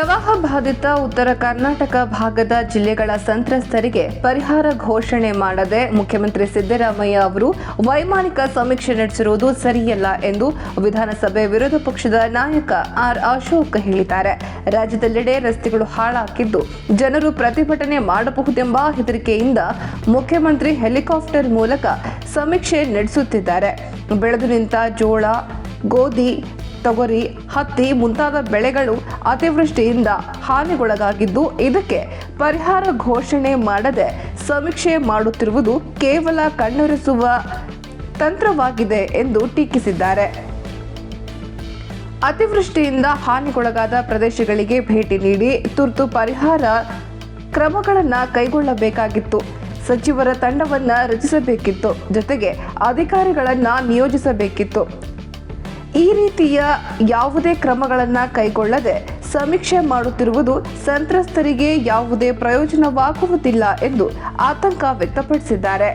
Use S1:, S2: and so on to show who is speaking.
S1: ಪ್ರವಾಹ ಬಾಧಿತ ಉತ್ತರ ಕರ್ನಾಟಕ ಭಾಗದ ಜಿಲ್ಲೆಗಳ ಸಂತ್ರಸ್ತರಿಗೆ ಪರಿಹಾರ ಘೋಷಣೆ ಮಾಡದೆ ಮುಖ್ಯಮಂತ್ರಿ ಸಿದ್ದರಾಮಯ್ಯ ಅವರು ವೈಮಾನಿಕ ಸಮೀಕ್ಷೆ ನಡೆಸಿರುವುದು ಸರಿಯಲ್ಲ ಎಂದು ವಿಧಾನಸಭೆ ವಿರೋಧ ಪಕ್ಷದ ನಾಯಕ ಆರ್ ಅಶೋಕ್ ಹೇಳಿದ್ದಾರೆ. ರಾಜ್ಯದೆಲ್ಲೆಡೆ ರಸ್ತೆಗಳು ಹಾಳಾಗಿದ್ದು ಜನರು ಪ್ರತಿಭಟನೆ ಮಾಡಬಹುದೆಂಬ ಹೆದರಿಕೆಯಿಂದ ಮುಖ್ಯಮಂತ್ರಿ ಹೆಲಿಕಾಪ್ಟರ್ ಮೂಲಕ ಸಮೀಕ್ಷೆ ನಡೆಸುತ್ತಿದ್ದಾರೆ. ಬೆಳೆದು ನಿಂತ ಜೋಳ ಗೋಧಿ, ತೊಗರಿ, ಹತ್ತಿ ಮುಂತಾದ ಬೆಳೆಗಳು ಅತಿವೃಷ್ಟಿಯಿಂದ ಹಾನಿಗೊಳಗಾಗಿದ್ದು ಇದಕ್ಕೆ ಪರಿಹಾರ ಘೋಷಣೆ ಮಾಡದೆ ಸಮೀಕ್ಷೆ ಮಾಡುತ್ತಿರುವುದು ಕೇವಲ ಕಣ್ಣೊರೆಸುವ ತಂತ್ರವಾಗಿದೆ ಎಂದು ಟೀಕಿಸಿದ್ದಾರೆ. ಅತಿವೃಷ್ಟಿಯಿಂದ ಹಾನಿಗೊಳಗಾದ ಪ್ರದೇಶಗಳಿಗೆ ಭೇಟಿ ನೀಡಿ ತುರ್ತು ಪರಿಹಾರ ಕ್ರಮಗಳನ್ನು ಕೈಗೊಳ್ಳಬೇಕಾಗಿತ್ತು. ಸಚಿವರ ತಂಡವನ್ನು ರಚಿಸಬೇಕಿತ್ತು. ಜೊತೆಗೆ ಅಧಿಕಾರಿಗಳನ್ನು ನಿಯೋಜಿಸಬೇಕಿತ್ತು. ಈ ರೀತಿಯ ಯಾವುದೇ ಕ್ರಮಗಳನ್ನು ಕೈಗೊಳ್ಳದೆ ಸಮೀಕ್ಷೆ ಮಾಡುತ್ತಿರುವುದು ಸಂತ್ರಸ್ತರಿಗೆ ಯಾವುದೇ ಪ್ರಯೋಜನವಾಗುವುದಿಲ್ಲ ಎಂದು ಆತಂಕ ವ್ಯಕ್ತಪಡಿಸಿದ್ದಾರೆ.